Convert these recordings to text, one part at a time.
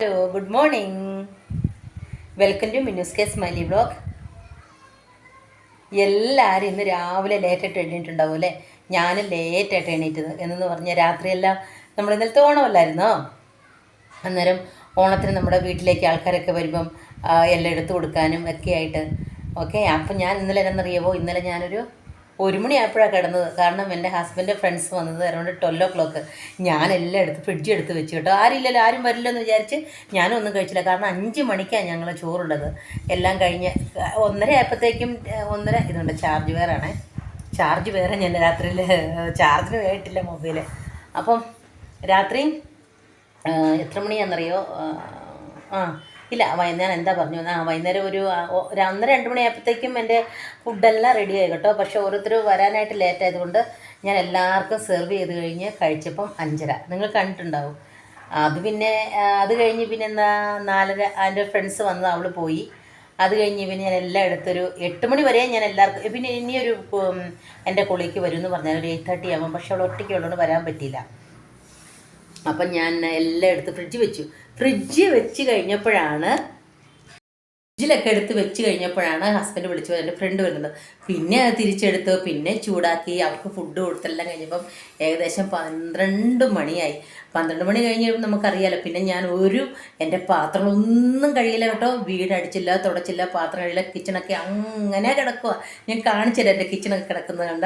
Hello good morning welcome to Minnu's K smiley blog എല്ലാവരും ഇന്ന് രാവിലെ ലേറ്റായിട്ട് എഴുന്നേറ്റുണ്ടാവും അല്ലേ? ഞാൻ ലേറ്റായിട്ട് എണീറ്റത്. എന്നു പറഞ്ഞാൽ രാത്രിയെല്ലാം നമ്മൾ ഇന്നലത്തെ ഓണമല്ലായിരുന്നോ? അന്നേരം ഓണത്തിന് നമ്മുടെ വീട്ടിലേക്ക് ആൾക്കാരൊക്കെ വരുമ്പം എല്ലാം എടുത്തു കൊടുക്കാനും ഒക്കെ ആയിട്ട്. ഓക്കെ അപ്പം ഞാൻ ഇന്നലെ എന്നറിയാവോ? ഇന്നലെ ഞാനൊരു ഒരു മണിയായപ്പോഴാണ് കിടന്നത്. കാരണം എന്റെ ഹസ്ബൻഡ് ഫ്രണ്ട്സ് വന്നത് അറൗണ്ട് ട്വൽവ് ഓ ക്ലോക്ക് ഞാനെല്ലാം എടുത്ത് ഫ്രിഡ്ജ് എടുത്ത് വെച്ച് കേട്ടോ. ആരില്ലല്ലോ ആരും വരില്ലെന്ന് വിചാരിച്ച് ഞാനും ഒന്നും കഴിച്ചില്ല. കാരണം അഞ്ച് മണിക്കാണ് ഞങ്ങൾ ചോറുള്ളത് എല്ലാം കഴിഞ്ഞ് ഒന്നര ആയപ്പോഴത്തേക്കും ഒന്നര ഇതുണ്ട് ചാർജ് വേറാണേ ചാർജ് വേറെ ഞാൻ രാത്രിയിൽ ചാർജിന് വേണ്ടിയിട്ടില്ല മൊബൈൽ അപ്പം രാത്രി എത്ര മണിയാണെന്നറിയോ ആ ഇല്ല വൈകുന്നേരം എന്താ പറഞ്ഞു? ആ വൈകുന്നേരം ഒരു ഒരു ഒന്നര രണ്ട് മണിയായപ്പോഴത്തേക്കും എന്റെ ഫുഡെല്ലാം റെഡിയായി കേട്ടോ. പക്ഷേ ഓരോരുത്തർ വരാനായിട്ട് ലേറ്റ് ആയതുകൊണ്ട് ഞാൻ എല്ലാവർക്കും സെർവ് ചെയ്ത് കഴിഞ്ഞ് കഴിച്ചപ്പം അഞ്ചര. നിങ്ങൾ കണ്ടിട്ടുണ്ടാവും. അത് പിന്നെ അത് കഴിഞ്ഞ് പിന്നെ എന്താ നാലര എന്റെ ഫ്രണ്ട്സ് വന്ന് അവൾ പോയി. അത് കഴിഞ്ഞ് പിന്നെ ഞാൻ എല്ലാം എടുത്തൊരു എട്ട് മണി വരെ ഞാൻ എല്ലാവർക്കും പിന്നെ ഇനിയൊരു എന്റെ കുളിക്ക് വരും എന്ന് പറഞ്ഞാൽ ഒരു എയ്റ്റ് തേർട്ടി ആകുമ്പോൾ പക്ഷേ അവൾ ഒറ്റയ്ക്ക് ഉള്ളതുകൊണ്ട് വരാൻ പറ്റിയില്ല. അപ്പം ഞാൻ എല്ലാം എടുത്ത് ഫ്രിഡ്ജ് വെച്ചു. ഫ്രിഡ്ജ് വെച്ച് കഴിഞ്ഞപ്പോഴാണ് ഫ്രിഡ്ജിലൊക്കെ എടുത്ത് വെച്ച് കഴിഞ്ഞപ്പോഴാണ് ഹസ്ബൻഡ് വിളിച്ചു എന്റെ ഫ്രണ്ട് വരുന്നത്. പിന്നെ അത് തിരിച്ചെടുത്ത് പിന്നെ ചൂടാക്കി അവർക്ക് ഫുഡ് കൊടുത്തെല്ലാം കഴിഞ്ഞപ്പം ഏകദേശം പന്ത്രണ്ട് മണിയായി. പന്ത്രണ്ട് മണി കഴിഞ്ഞ് നമുക്കറിയാലോ പിന്നെ ഞാൻ ഒരു എന്റെ പാത്രങ്ങളൊന്നും കഴിയില്ല കേട്ടോ. വീട് അടിച്ചില്ല തുടച്ചില്ല പാത്രം കഴിയില്ല കിച്ചണൊക്കെ അങ്ങനെ കിടക്കുക ഞാൻ കാണിച്ചില്ല എന്റെ കിച്ചണൊക്കെ കിടക്കുന്നത് കണ്ട.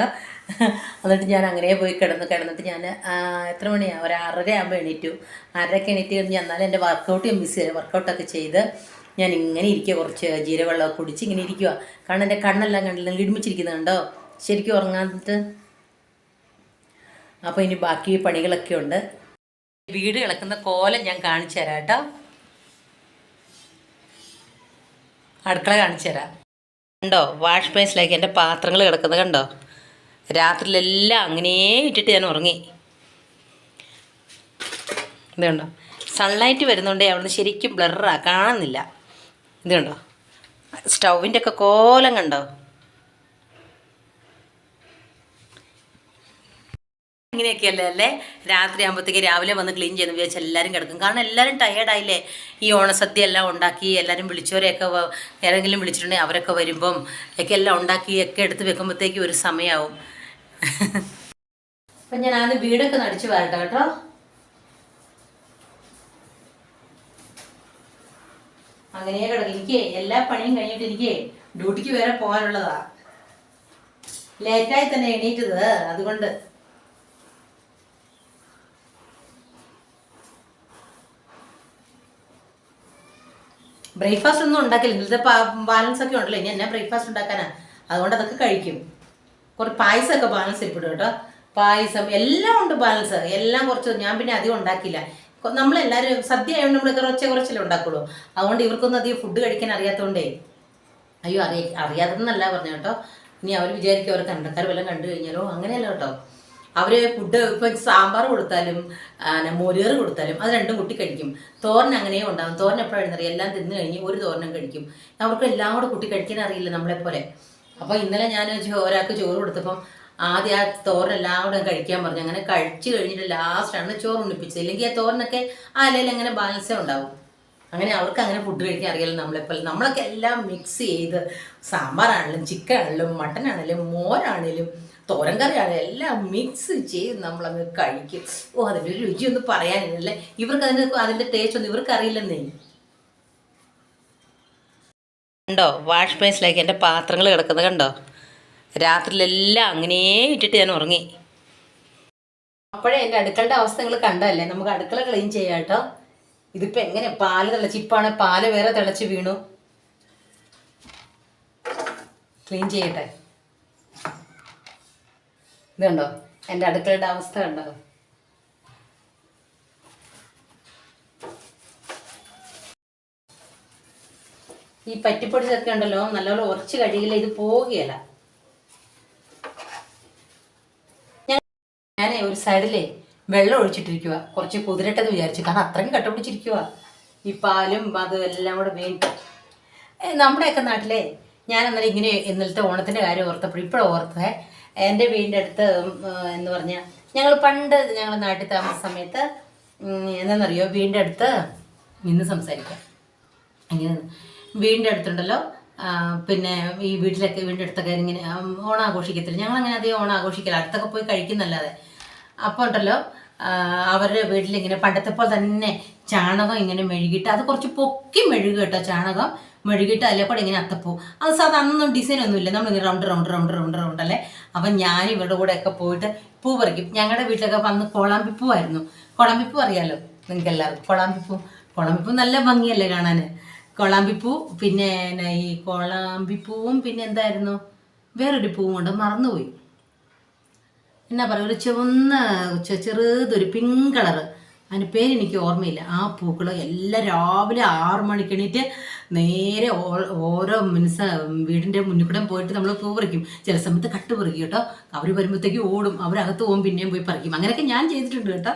എന്നിട്ട് ഞാൻ അങ്ങനെ പോയി കിടന്ന് കിടന്നിട്ട് ഞാൻ എത്ര മണിയാണ് ഒരു ആറര ആകുമ്പോൾ എണീറ്റു. ആറരയ്ക്ക് എണീറ്റ് കഴിഞ്ഞ് എന്നാലും എന്റെ വർക്കൗട്ട് ഞാൻ ചെയ്യാം വർക്കൗട്ടൊക്കെ ചെയ്ത് ഞാൻ ഇങ്ങനെ ഇരിക്കുക കുറച്ച് ജീരവെള്ളമൊക്കെ കുടിച്ച് ഇങ്ങനെ ഇരിക്കുക കാരണം എന്റെ കണ്ണെല്ലാം കണ്ടില്ല ഇടുമിച്ചിരിക്കുന്നത് കണ്ടോ? ശരിക്കും ഉറങ്ങാന്നിട്ട് അപ്പോൾ ഇനി ബാക്കി പണികളൊക്കെ ഉണ്ട്. വീട് കിടക്കുന്ന കോലം ഞാൻ കാണിച്ചു തരാം കേട്ടോ. അടുക്കള കാണിച്ചു തരാം. കണ്ടോ? വാഷ് ബേസിലേക്ക് എന്റെ പാത്രങ്ങൾ കിടക്കുന്നത് കണ്ടോ? രാത്രിയിലെല്ലാം അങ്ങനെ ഇട്ടിട്ട് ഞാൻ ഉറങ്ങി. ഇത് കണ്ടോ സൺലൈറ്റ് വരുന്നുണ്ടെങ്കിൽ അവിടുന്ന് ശരിക്കും ബ്ലറാ കാണുന്നില്ല. ഇത് കണ്ടോ? സ്റ്റൗവിന്റെ ഒക്കെ കോലം കണ്ടോ? ഇങ്ങനെയൊക്കെയല്ലേ അല്ലേ? രാത്രി ആകുമ്പോഴത്തേക്ക് രാവിലെ വന്ന് ക്ലീൻ ചെയ്യുന്ന വിചാരിച്ച് എല്ലാവരും കിടക്കും. കാരണം എല്ലാവരും ടയേർഡായില്ലേ ഈ ഓണസദ്യ എല്ലാം ഉണ്ടാക്കി എല്ലാവരും വിളിച്ചവരെയൊക്കെ ആരെങ്കിലും വിളിച്ചിട്ടുണ്ടെങ്കിൽ അവരൊക്കെ വരുമ്പം ഒക്കെ എല്ലാം ഉണ്ടാക്കി ഒക്കെ എടുത്ത് വെക്കുമ്പോഴത്തേക്ക് ഒരു സമയമാവും അപ്പം ഞാൻ ആദ്യം വീടൊക്കെ നടിച്ചു വരട്ടെ കേട്ടോ. അങ്ങനെ കിടക്കും. എനിക്ക് എല്ലാ പണിയും കഴിഞ്ഞിട്ട് ഡ്യൂട്ടിക്ക് വരെ പോകാനുള്ളതാ. ലേറ്റായി തന്നെ എണീറ്റത് അതുകൊണ്ട്. ബ്രേക്ക്ഫാസ്റ്റ് ഒന്നും ഉണ്ടാക്കില്ല. ഇന്നത്തെ ബാലൻസ് ഒക്കെ ഉണ്ടല്ലോ. ഇനി എന്നാ ബ്രേക്ക്ഫാസ്റ്റ് ഉണ്ടാക്കാനാ? അതുകൊണ്ട് അതൊക്കെ കഴിക്കും. കുറച്ച് പായസമൊക്കെ ബാലൻസ് ഇരിപ്പിടും കേട്ടോ. പായസം എല്ലാം ഉണ്ട് ബാലൻസ്. എല്ലാം കുറച്ച് ഞാൻ പിന്നെ അധികം ഉണ്ടാക്കില്ല നമ്മളെല്ലാവരും സദ്യ ആയതുകൊണ്ട് നമ്മൾ കുറച്ചേ കുറച്ചല്ലേ ഉണ്ടാക്കുള്ളൂ. അതുകൊണ്ട് ഇവർക്കൊന്നും അധികം ഫുഡ് കഴിക്കാൻ അറിയാത്തതുകൊണ്ടേ അയ്യോ അറിയ അറിയാതെന്നല്ല പറഞ്ഞു കേട്ടോ. ഇനി അവർ വിചാരിക്കും അവർ കണ്ടക്കാർ വല്ലതും കണ്ടു കഴിഞ്ഞാലോ? അങ്ങനെയല്ല കേട്ടോ. അവർ ഫുഡ് ഇപ്പം സാമ്പാർ കൊടുത്താലും മോരുകറി കൊടുത്താലും അത് രണ്ടും കുട്ടി കഴിക്കും. തോരൻ അങ്ങനെയും ഉണ്ടാകും തോരൻ എപ്പോഴാണെന്ന് അറിയാം. എല്ലാം തിന്നു കഴിഞ്ഞ് ഒരു തോരനും കഴിക്കും. അവർക്ക് എല്ലാം കൂടെ കുട്ടി കഴിക്കാൻ അറിയില്ല നമ്മളെപ്പോലെ. അപ്പോൾ ഇന്നലെ ഞാൻ ഒരാൾക്ക് ചോറ് കൊടുത്തപ്പം ആദ്യം ആ തോരൻ എല്ലാം കൂടെ കഴിക്കാൻ പറഞ്ഞു. അങ്ങനെ കഴിച്ചു കഴിഞ്ഞിട്ട് ലാസ്റ്റാണ് ചോറ് ഉണ്ണിപ്പിച്ചത്. ഇല്ലെങ്കിൽ ആ തോരനൊക്കെ ആ ഇലയിൽ അങ്ങനെ ബാലൻസേ ഉണ്ടാവും. അങ്ങനെ അവർക്ക് അങ്ങനെ ഫുഡ് കഴിക്കാൻ അറിയാലോ നമ്മളെപ്പോലെ നമ്മളൊക്കെ എല്ലാം മിക്സ് ചെയ്ത് സാമ്പാറാണെങ്കിലും ചിക്കൻ ആണെങ്കിലും മട്ടൻ ആണെങ്കിലും മോരാണെങ്കിലും തോരൻ കറി ആണെങ്കിലും എല്ലാം മിക്സ് ചെയ്ത് നമ്മളങ്ങ് കഴിക്കും. ഓ അതിന്റെ രുചിയൊന്നും പറയാനില്ല ഇവർക്ക് അതിന്റെ അതിന്റെ ടേസ്റ്റ് ഒന്നും ഇവർക്ക് അറിയില്ലെന്നേ. കണ്ടോ? വാഷ് ബേസിലേക്ക് എന്റെ പാത്രങ്ങൾ കിടക്കുന്നത് കണ്ടോ? രാത്രിയിലെല്ലാം അങ്ങനെ ഇട്ടിട്ട് ഞാൻ ഉറങ്ങി. അപ്പോഴേ എന്റെ അടുക്കളുടെ അവസ്ഥ നിങ്ങൾ കണ്ടല്ലേ നമുക്ക് അടുക്കള ക്ലീൻ ചെയ്യാം കേട്ടോ. ഇതിപ്പോൾ എങ്ങനെ? പാൽ തിളച്ച് ഇപ്പാണ് പാൽ വേറെ തിളച്ച് വീണു. ക്ലീൻ ചെയ്യട്ടെ. ഇത് കണ്ടോ? എന്റെ അടുക്കളയുടെ അവസ്ഥ കണ്ടോ? ഈ പറ്റിപ്പൊടിച്ചൊക്കെ ഉണ്ടല്ലോ നല്ലപോലെ ഉറച്ച് കഴിയില്ല ഇത് പോവുകയല്ല. ഞാൻ ഒരു സൈഡിലേ വെള്ളം ഒഴിച്ചിട്ടിരിക്കുക കുറച്ച് കുതിരട്ടെന്ന് വിചാരിച്ചു കാരണം അത്രയും കട്ടപിടിച്ചിരിക്കുക ഈ പാലും അതും എല്ലാം കൂടെ വേണ്ടി നമ്മുടെയൊക്കെ നാട്ടിലെ ഞാൻ അന്നേരം ഇങ്ങനെ ഇന്നലത്തെ ഓണത്തിന്റെ കാര്യം ഓർത്തപ്പോൾ ഇപ്പോഴും ഓർത്തത് എന്റെ വീടിന്റെ അടുത്ത് എന്ന് പറഞ്ഞാൽ ഞങ്ങൾ പണ്ട് ഞങ്ങൾ നാട്ടിൽ താമസ സമയത്ത് എന്താണെന്നറിയോ വീടിന്റെ അടുത്ത് നിന്ന് സംസാരിക്കാം. ഇങ്ങനെ വീടിന്റെ അടുത്തുണ്ടല്ലോ പിന്നെ ഈ വീട്ടിലൊക്കെ വീടിന്റെ അടുത്തൊക്കെ ഇങ്ങനെ ഓണം ആഘോഷിക്കത്തില്ല ഞങ്ങൾ അങ്ങനെ അധികം ഓണം ആഘോഷിക്കില്ല അടുത്തൊക്കെ പോയി കഴിക്കുന്നല്ലാതെ. അപ്പോൾ ഉണ്ടല്ലോ അവരുടെ വീട്ടിൽ ഇങ്ങനെ പണ്ടത്തെ പോലെ തന്നെ ചാണകം ഇങ്ങനെ മെഴുകിയിട്ട് അത് കുറച്ച് പൊക്കി മെഴുകുക കേട്ടോ ചാണകം. മെഴുകിയിട്ട് അതിലെ കൂടെ ഇങ്ങനെ അത്തപ്പൂ. അത് സാധാരണ ഡിസൈൻ ഒന്നുമില്ല നമ്മൾ round round round round round അല്ലേ? അപ്പം ഞാൻ ഇവരുടെ കൂടെ ഒക്കെ പോയിട്ട് പൂ പറിക്കും. ഞങ്ങളുടെ വീട്ടിലൊക്കെ വന്ന് കോളാമ്പിപ്പൂ ആയിരുന്നു. കോളാമ്പിപ്പൂ അറിയാലോ നിങ്ങൾക്ക് എല്ലാവർക്കും കോളാമ്പിപ്പൂ. കോളാമ്പിപ്പൂ നല്ല ഭംഗിയല്ലേ കാണാൻ കോളാമ്പിപ്പൂ പിന്നെ ഈ കോളാമ്പിപ്പൂവും പിന്നെ എന്തായിരുന്നു? വേറൊരു പൂവും കൊണ്ട് മറന്നുപോയി. എന്നാ പറയുക ഒരു ചുവന്ന ചെറുതൊരു പിങ്ക് കളറ് അതിന് പേര് എനിക്ക് ഓർമ്മയില്ല. ആ പൂക്കൾ എല്ലാം രാവിലെ ആറ് മണിക്ക് എണീറ്റ് നേരെ ഓരോ മിനിസ വീടിന്റെ മുന്നിൽ കൂടെ പോയിട്ട് നമ്മൾ പൂ പറിക്കും. ചില സമയത്ത് കട്ട് പറിക്കും കേട്ടോ. അവർ വരുമ്പോഴത്തേക്ക് ഓടും. അവരകത്ത് പോകും പിന്നെയും പോയി പറിക്കും. അങ്ങനെയൊക്കെ ഞാൻ ചെയ്തിട്ടുണ്ട് കേട്ടോ.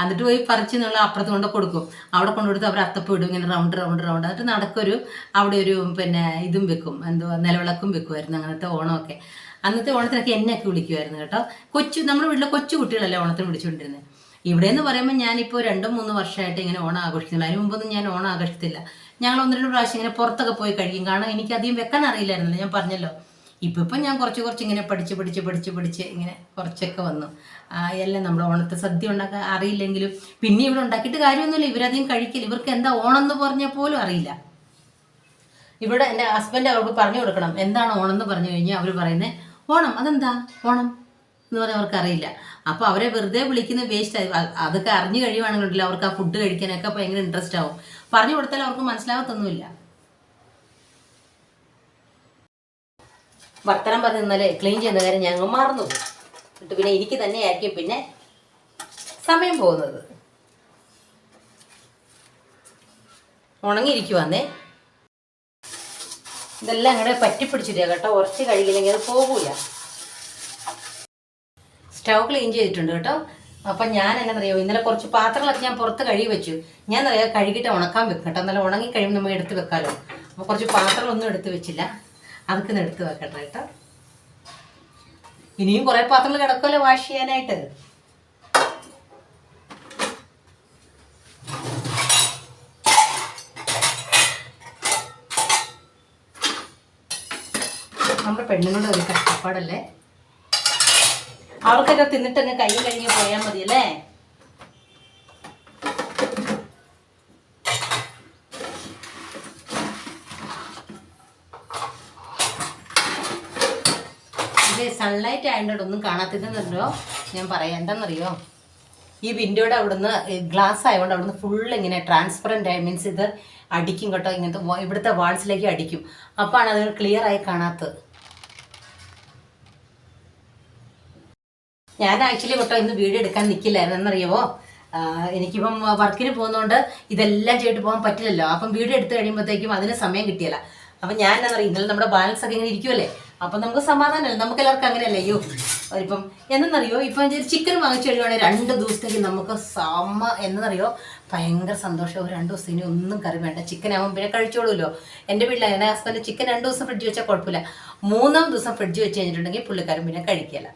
എന്നിട്ട് പോയി പറിച്ച് നമ്മൾ അപ്പുറത്ത് കൊണ്ട് കൊടുക്കും. അവിടെ കൊണ്ടുകൊടുത്ത് അവർ അത്തപ്പം ഇടും. ഇങ്ങനെ റൗണ്ട് റൗണ്ട് റൗണ്ട് എന്നിട്ട് നടക്കൊരു അവിടെ ഒരു പിന്നെ ഇതും വെക്കും. എന്തുവാ നിലവിളക്കും വെക്കുമായിരുന്നു അങ്ങനത്തെ ഓണമൊക്കെ. അന്നത്തെ ഓണത്തിനൊക്കെ എന്നെയൊക്കെ വിളിക്കുമായിരുന്നു കേട്ടോ. കൊച്ചു നമ്മുടെ വീട്ടിലെ കൊച്ചു കുട്ടികളല്ലേ ഓണത്തിന് വിളിച്ചുകൊണ്ടിരുന്നത് ഇവിടെ എന്ന് പറയുമ്പോൾ ഞാനിപ്പോൾ രണ്ടോ മൂന്ന് വർഷമായിട്ട് ഇങ്ങനെ ഓണം ആഘോഷിക്കുന്നില്ല. അതിന് മുമ്പൊന്നും ഞാൻ ഓണം ആഘോഷിച്ചില്ല. ഞങ്ങൾ ഒന്ന് രണ്ട് പ്രാവശ്യം ഇങ്ങനെ പുറത്തൊക്കെ പോയി കഴിക്കും. കാരണം എനിക്ക് അധികം വെക്കാൻ അറിയില്ലായിരുന്നല്ലോ. ഞാൻ പറഞ്ഞല്ലോ. ഇപ്പം ഇപ്പം ഞാൻ കുറച്ച് കുറച്ച് ഇങ്ങനെ പഠിച്ച് പഠിച്ച് പഠിച്ച് പഠിച്ച് ഇങ്ങനെ കുറച്ചൊക്കെ വന്നു. എല്ലാം നമ്മൾ ഓണത്തെ സദ്യ ഉണ്ടാക്കാൻ അറിയില്ലെങ്കിലും പിന്നെ ഇവിടെ ഉണ്ടാക്കിയിട്ട് കാര്യമൊന്നുമില്ല. ഇവരധികം കഴിക്കില്ല. ഇവർക്ക് എന്താ ഓണം എന്ന് പറഞ്ഞാൽ പോലും അറിയില്ല. ഇവിടെ എന്റെ ഹസ്ബൻഡ് അവർക്ക് പറഞ്ഞു കൊടുക്കണം. എന്താണ് ഓണം എന്ന് പറഞ്ഞു കഴിഞ്ഞാൽ അവർ പറയുന്നത് ഓണം അതെന്താ? പോണം. എന്ന് പറഞ്ഞാൽ അവർക്ക് അറിയില്ല അപ്പോൾ അവരെ വെറുതെ വിളിക്കുന്ന വേസ്റ്റ് അതൊക്കെ അറിഞ്ഞു കഴിയുവാണെങ്കിലോ അവർക്ക് ആ ഫുഡ് കഴിക്കാനൊക്കെ ഭയങ്കര ഇൻട്രസ്റ്റ് ആവും. പറഞ്ഞു കൊടുത്താൽ അവർക്ക് മനസ്സിലാകത്തൊന്നുമില്ല. വർത്തനം പറഞ്ഞ് ഇന്നലെ ക്ലീൻ ചെയ്യുന്ന കാര്യം ഞങ്ങൾ മറന്നു. എന്നിട്ട് പിന്നെ എനിക്ക് തന്നെയായിരിക്കും പിന്നെ സമയം പോകുന്നത്. ഉണങ്ങിയിരിക്കുവാന്നേ? ഇതെല്ലാം അങ്ങനെ പറ്റിപ്പിടിച്ചില്ല കേട്ടോ. ഉറച്ച് കഴുകില്ലെങ്കിൽ അത് പോകൂല. സ്റ്റൗ ക്ലീൻ ചെയ്തിട്ടുണ്ട് കേട്ടോ. അപ്പം ഞാൻ എന്നറിയോ ഇന്നലെ കുറച്ച് പാത്രങ്ങളൊക്കെ ഞാൻ പുറത്ത് കഴുകി വെച്ചു. ഞാൻ അറിയാം കഴുകിയിട്ട് ഉണക്കാൻ വെക്കും കേട്ടോ. എന്നാലും ഉണങ്ങി കഴിയുമ്പോൾ നമ്മൾ എടുത്ത് വെക്കാമല്ലോ അപ്പോൾ കുറച്ച് പാത്രങ്ങളൊന്നും എടുത്ത് വെച്ചില്ല. അതൊക്കെ എടുത്ത് വെക്കട്ടെ കേട്ടോ. ഇനിയും കുറേ പാത്രങ്ങൾ കിടക്കുമല്ലോ വാഷ് ചെയ്യാനായിട്ട്. നമ്മുടെ പെണ്ണുങ്ങളുടെ ഒരു കഷ്ടപ്പാടല്ലേ? അവർക്കൊക്കെ തിന്നിട്ടങ്ങ് കൈ കഴിഞ്ഞ് പോയാൽ മതിയല്ലേ? ഇത് സൺലൈറ്റ് ആയതുകൊണ്ട് ഒന്നും കാണാത്തതെന്നല്ലോ ഞാൻ പറയാം എന്താണെന്നറിയോ ഈ വിൻഡോയുടെ അവിടുന്ന് ഗ്ലാസ് ആയതുകൊണ്ട് അവിടുന്ന് ഫുൾ ഇങ്ങനെ ട്രാൻസ്പെറന്റ് ആയി മീൻസ് ഇത് അടിക്കും കേട്ടോ ഇങ്ങനത്തെ ഇവിടുത്തെ വാൾസിലേക്ക് അടിക്കും. അപ്പാണ് അത് ക്ലിയർ ആയി കാണാത്തത്. ഞാൻ ആക്ച്വലി കേട്ടോ ഇന്ന് വീഡിയോ എടുക്കാൻ നിൽക്കില്ലായിരുന്നു എന്നറിയാവോ ആഹ് എനിക്കിപ്പം വർക്കിന് പോകുന്നതുകൊണ്ട് ഇതെല്ലാം ചെയ്തിട്ട് പോകാൻ പറ്റില്ലല്ലോ. അപ്പം വീഡിയോ എടുത്തു കഴിയുമ്പോഴത്തേക്കും അതിന് സമയം കിട്ടിയല്ല. അപ്പം ഞാൻ എന്താ പറയുക ഇന്നലെ നമ്മുടെ ബാലൻസ് ഒക്കെ ഇങ്ങനെ ഇരിക്കുമല്ലേ അപ്പം നമുക്ക് സമാധാനമല്ല? നമുക്ക് എല്ലാവർക്കും അങ്ങനെയല്ലേ? അയ്യോ ഇപ്പം എന്നറിയോ? ഇപ്പം ചിക്കൻ വാങ്ങിച്ചു കഴിയുവാണെങ്കിൽ രണ്ട് ദിവസത്തേക്ക് നമുക്ക് സമ എന്നറിയോ? ഭയങ്കര സന്തോഷം. രണ്ട് ദിവസത്തിന് ഒന്നും കറി വേണ്ട. ചിക്കൻ ആകുമ്പോൾ പിന്നെ കഴിച്ചോളൂല്ലോ. എന്റെ വീട്ടിൽ എന്റെ ഹസ്ബൻഡ് ചിക്കൻ രണ്ട് ദിവസം ഫ്രിഡ്ജ് വെച്ചാൽ കുഴപ്പമില്ല. മൂന്നാം ദിവസം ഫ്രിഡ്ജ് വെച്ച് കഴിഞ്ഞിട്ടുണ്ടെങ്കിൽ പുള്ളിക്കാരൻ പിന്നെ കഴിക്കില്ല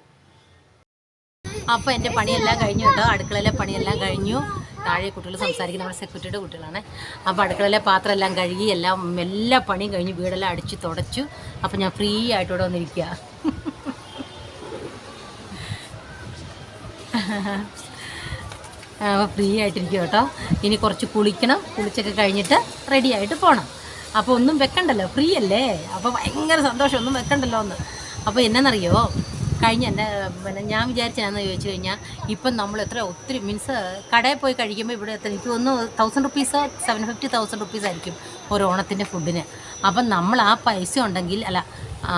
അപ്പോൾ എന്റെ പണിയെല്ലാം കഴിഞ്ഞു കേട്ടോ. അടുക്കളയിലെ പണിയെല്ലാം കഴിഞ്ഞു. താഴെ കുട്ടികൾ സംസാരിക്കുന്ന. നമ്മുടെ സെക്യൂരിറ്റിയുടെ കുട്ടികളാണ്. അപ്പോൾ അടുക്കളയിലെ പാത്രം എല്ലാം കഴുകി എല്ലാം എല്ലാ പണിയും കഴിഞ്ഞ് വീടെല്ലാം അടിച്ച് തുടച്ചു. അപ്പോൾ ഞാൻ ഫ്രീ ആയിട്ട് ഇവിടെ വന്നിരിക്കുക ഫ്രീ ആയിട്ടിരിക്കുക കേട്ടോ. ഇനി കുറച്ച് കുളിക്കണം. കുളിച്ചൊക്കെ കഴിഞ്ഞിട്ട് റെഡി ആയിട്ട് പോകണം അപ്പോൾ ഒന്നും വെക്കണ്ടല്ലോ. ഫ്രീ അല്ലേ അപ്പോൾ ഭയങ്കര സന്തോഷം. ഒന്നും വെക്കണ്ടല്ലോ എന്ന് അപ്പോൾ എന്നാന്നറിയോ? കഴിഞ്ഞ എന്റെ പിന്നെ ഞാൻ വിചാരിച്ചാന്ന് ചോദിച്ചു കഴിഞ്ഞാൽ ഇപ്പം നമ്മൾ എത്ര ഒത്തിരി മീൻസ് കടയിൽ പോയി കഴിക്കുമ്പോൾ ഇവിടെ എത്ര എനിക്ക് ഒന്ന് തൗസൻഡ് റുപ്പീസോ സെവൻ ഫിഫ്റ്റി തൗസൻഡ് റുപ്പീസ് ആയിരിക്കും ഒരു ഓണത്തിന്റെ ഫുഡിന് അപ്പം നമ്മൾ ആ പൈസ ഉണ്ടെങ്കിൽ അല്ല ആ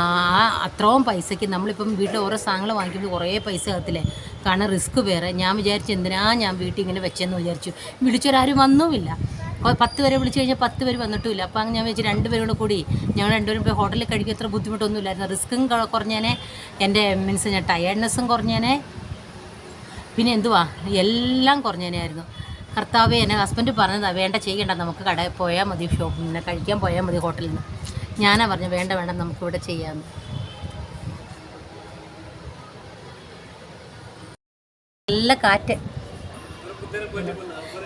അത്രയും പൈസയ്ക്ക് നമ്മളിപ്പം വീട്ടിൽ ഓരോ സാധനങ്ങൾ വാങ്ങിക്കുമ്പോൾ കുറേ പൈസ ആകത്തില്ലേ കാരണം റിസ്ക് വേറെ. ഞാൻ വിചാരിച്ചു എന്തിനാ ഞാൻ വീട്ടിൽ ഇങ്ങനെ വെച്ചെന്ന് വിചാരിച്ചു. വിളിച്ചൊരാരും വന്നുമില്ല. പത്ത് പേരെ വിളിച്ചു കഴിഞ്ഞാൽ പത്ത് പേര് വന്നിട്ടുമില്ല. അപ്പോൾ അങ്ങനെ ഞാൻ വെച്ച് രണ്ട് പേരോട് കൂടി ഞങ്ങൾ രണ്ടുപേരും പോയി ഹോട്ടലിൽ കഴിക്കും അത്ര ബുദ്ധിമുട്ടൊന്നുമില്ലായിരുന്നു റിസ്ക്കും കുറഞ്ഞേനെ. എന്റെ മീൻസ് ഞാൻ ടയേർഡ്നെസ്സും കുറഞ്ഞേനെ. പിന്നെ എന്തുവാ? എല്ലാം കുറഞ്ഞേനെയായിരുന്നു കർത്താവ് എന്നെ ഹസ്ബൻഡ് പറഞ്ഞതാ വേണ്ട ചെയ്യണ്ട. നമുക്ക് കടയിൽ പോയാൽ മതി ഷോപ്പിൽ നിന്ന് കഴിക്കാൻ പോയാൽ മതി ഹോട്ടലിൽ നിന്ന്. ഞാനാ പറഞ്ഞു വേണ്ട വേണ്ട നമുക്കിവിടെ ചെയ്യാമെന്ന് നല്ല കാറ്റ്.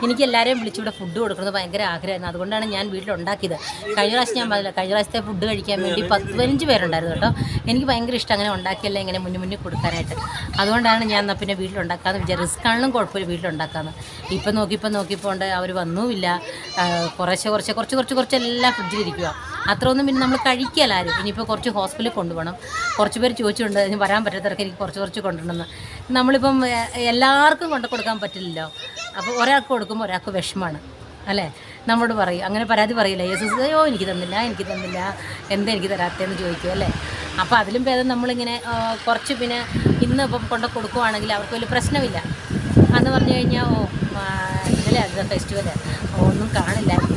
എനിക്ക് എല്ലാവരെയും വിളിച്ചിവിടെ ഫുഡ് കൊടുക്കുന്നത് ഭയങ്കര ആഗ്രഹമായിരുന്നു. അതുകൊണ്ടാണ് ഞാൻ വീട്ടിലുണ്ടാക്കിയത്. കഴിഞ്ഞ പ്രാവശ്യം ഞാൻ പറഞ്ഞില്ല കഴിഞ്ഞ പ്രാവശ്യത്തെ ഫുഡ് കഴിക്കാൻ വേണ്ടി പത്ത് പതിനഞ്ച് പേരുണ്ടായിരുന്നു കേട്ടോ. എനിക്ക് ഭയങ്കര ഇഷ്ടം അങ്ങനെ ഉണ്ടാക്കിയല്ല ഇങ്ങനെ മുന്നിൽ മുന്നിൽ കൊടുക്കാനായിട്ട്. അതുകൊണ്ടാണ് ഞാൻ എന്നാൽ പിന്നെ വീട്ടിലുണ്ടാക്കാമെന്ന് വിചാരിച്ചു റിസ്ക് ആണെങ്കിലും കുഴപ്പമില്ല വീട്ടിലുണ്ടാക്കാമെന്ന് ഇപ്പം നോക്കിയപ്പോൾ നോക്കിയപ്പോൾ ഉണ്ട് അവർ വന്നുമില്ല. കുറച്ച് കുറച്ച് കുറച്ച് കുറച്ച് കുറച്ച് എല്ലാം ഫ്രിഡ്ജിലിരിക്കുക അത്ര ഒന്നും പിന്നെ നമ്മൾ കഴിക്കലാരും ഇനിയിപ്പോൾ കുറച്ച് ഹോസ്പിറ്റലിൽ കൊണ്ടുപോകണം. കുറച്ച് പേര് ചോദിച്ചിട്ടുണ്ട് ഇനി വരാൻ പറ്റാത്തവർക്ക് എനിക്ക് കുറച്ച് കുറച്ച് കൊണ്ടുവരണമെന്ന്. നമ്മളിപ്പം എല്ലാവർക്കും കൊണ്ടു കൊടുക്കാൻ പറ്റില്ലല്ലോ. അപ്പോൾ ഒരാൾക്ക് കൊടുക്കുമ്പോൾ ഒരാൾക്ക് വിഷമാണ്. അല്ലേ? നമ്മോട് പറയും അങ്ങനെ പരാതി പറയില്ല. യേസസ് അയ്യോ എനിക്ക് തന്നില്ല എനിക്ക് തന്നില്ല. എന്താ എനിക്ക് തരാത്തതെന്ന് ചോദിക്കും അല്ലേ? അപ്പോൾ അതിലും ഭേദം നമ്മളിങ്ങനെ കുറച്ച് പിന്നെ ഇന്ന് ഇപ്പം കൊണ്ട് കൊടുക്കുവാണെങ്കിൽ അവർക്ക് വലിയ പ്രശ്നമില്ല. അന്ന് പറഞ്ഞു കഴിഞ്ഞാൽ ഓ ഇന്നലെ അത് ഫെസ്റ്റിവൽ. ഒന്നും കാണില്ല. എന്ന്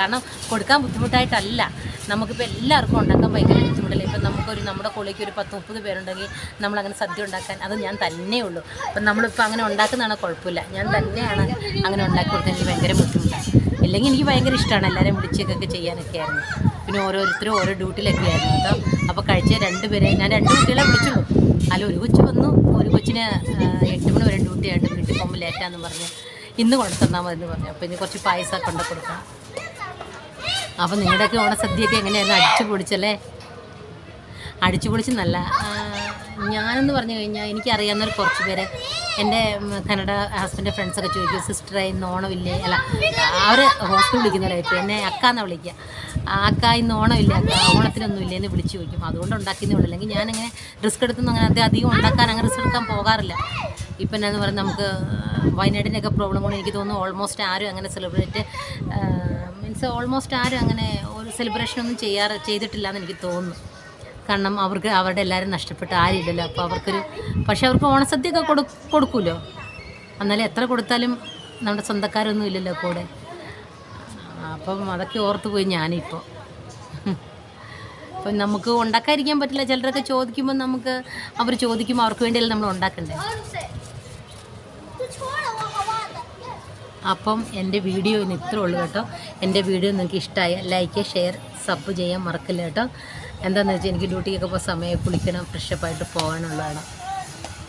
കാരണം കൊടുക്കാൻ ബുദ്ധിമുട്ടായിട്ടല്ല. നമുക്കിപ്പോൾ എല്ലാവർക്കും ഉണ്ടാക്കാൻ ഭയങ്കര ബുദ്ധിമുട്ടില്ല? ഇപ്പം നമുക്കൊരു നമ്മുടെ കോളിക്ക് ഒരു പത്ത് മുപ്പത് പേരുണ്ടെങ്കിൽ നമ്മളങ്ങനെ സദ്യ ഉണ്ടാക്കാൻ അത് ഞാൻ തന്നെ ഉള്ളൂ. അപ്പം നമ്മളിപ്പോൾ അങ്ങനെ ഉണ്ടാക്കുന്നതാണ് കുഴപ്പമില്ല. ഞാൻ തന്നെയാണ് അങ്ങനെ ഉണ്ടാക്കി കൊടുക്കാൻ എനിക്ക് ഭയങ്കര ബുദ്ധിമുട്ടാണ്. ഇല്ലെങ്കിൽ എനിക്ക് ഭയങ്കര ഇഷ്ടമാണ് എല്ലാവരെയും വിളിച്ചൊക്കെ ചെയ്യാനൊക്കെ ആയിരുന്നു. പിന്നെ ഓരോരുത്തരും ഓരോ ഡ്യൂട്ടിയിലൊക്കെ ആയിരുന്നു. കേട്ടോ അപ്പോൾ കഴിച്ച രണ്ട് പേരെ ഞാൻ രണ്ട് കുട്ടികളെ വിളിച്ചുള്ളൂ. അല്ല ഒരു കൊച്ചു വന്നു. ഒരു കൊച്ചിന് എട്ട് മണി വരെ ഡ്യൂട്ടി ആയിട്ട് വീട്ടിൽ പോകുമ്പോൾ ലേറ്റാന്ന് പറഞ്ഞ് ഇന്ന് കൊണ്ടു തന്നാൽ മതി എന്ന് പറഞ്ഞു. അപ്പോൾ ഇനി കുറച്ച് പായസം കൊണ്ടു കൊടുക്കാം അപ്പോൾ നിങ്ങളുടെയൊക്കെ ഓണസദ്യയൊക്കെ എങ്ങനെയായിരുന്നു? അടിച്ചു പൊടിച്ചല്ലേ അടിച്ചു പൊളിച്ച് നല്ല ആ, ഞാനെന്ന് പറഞ്ഞു കഴിഞ്ഞാൽ എനിക്കറിയാവുന്നവർ കുറച്ച് പേര് എന്റെ കന്നഡ ഹസ്ബൻഡ് ഫ്രണ്ട്സൊക്കെ ചോദിക്കും സിസ്റ്ററെ ഇന്ന് ഓണമില്ലേ? അല്ല അവർ ഹോസ്റ്റൽ വിളിക്കുന്നവരായിട്ട് എന്നെ അക്കാന്നാണ് വിളിക്കുക ആ അക്ക ഇന്ന് ഓണമില്ല? അക്ക ഓണത്തിനൊന്നും ഇല്ലേ എന്ന് വിളിച്ച് ചോദിക്കും. അതുകൊണ്ട് ഉണ്ടാക്കുന്നേ ഉള്ളൂ. അല്ലെങ്കിൽ ഞാനിങ്ങനെ റിസ്ക് എടുത്തൊന്നും അങ്ങനെ അധികം ഉണ്ടാക്കാൻ അങ്ങനെ റിസ്ക് എടുക്കാൻ പോകാറില്ല. ഇപ്പം എന്നാന്ന് പറഞ്ഞാൽ നമുക്ക് വയനാടിന്റെയൊക്കെ പ്രോബ്ലം കൊണ്ട് എനിക്ക് തോന്നുന്നു ഓൾമോസ്റ്റ് ആരും അങ്ങനെ സെലിബ്രേറ്റ് മീൻസ് ഓൾമോസ്റ്റ് ആരും അങ്ങനെ ഒരു സെലിബ്രേഷൻ ഒന്നും ചെയ്യാറ് ചെയ്തിട്ടില്ല എന്ന് എനിക്ക് തോന്നുന്നു. കാരണം അവർക്ക് അവരുടെ എല്ലാവരും നഷ്ടപ്പെട്ട് ആരുമില്ലല്ലോ അപ്പോൾ അവർക്കൊരു പക്ഷെ അവർക്ക് ഓണസദ്യയൊക്കെ കൊടു കൊടുക്കുമല്ലോ എന്നാലും എത്ര കൊടുത്താലും നമ്മുടെ സ്വന്തക്കാരൊന്നും ഇല്ലല്ലോ കൂടെ. അപ്പം അതൊക്കെ ഓർത്തു പോയി ഞാനിപ്പോൾ അപ്പം നമുക്ക് ഉണ്ടാക്കാതിരിക്കാൻ പറ്റില്ല. ചിലരൊക്കെ ചോദിക്കുമ്പോൾ നമുക്ക് അവർ ചോദിക്കുമ്പോൾ അവർക്ക് വേണ്ടിയല്ലേ നമ്മൾ ഉണ്ടാക്കണ്ടേ? അപ്പം എന്റെ വീഡിയോ ഇന്ന് ഇത്രേ ഉള്ളൂ കേട്ടോ. എന്റെ വീഡിയോ നിങ്ങൾക്ക് ഇഷ്ടമായ ലൈക്ക് ഷെയർ സബ് ചെയ്യാൻ മറക്കില്ല കേട്ടോ. എന്താണെന്ന് വെച്ചാൽ എനിക്ക് ഡ്യൂട്ടിക്കൊക്കെ പോകാൻ സമയം കുളിക്കണം ഫ്രഷപ്പായിട്ട് പോകാനുള്ളതാണ്.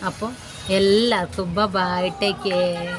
അപ്പോൾ എല്ലാവർക്കും ബൈ ടേക്ക് കെയർ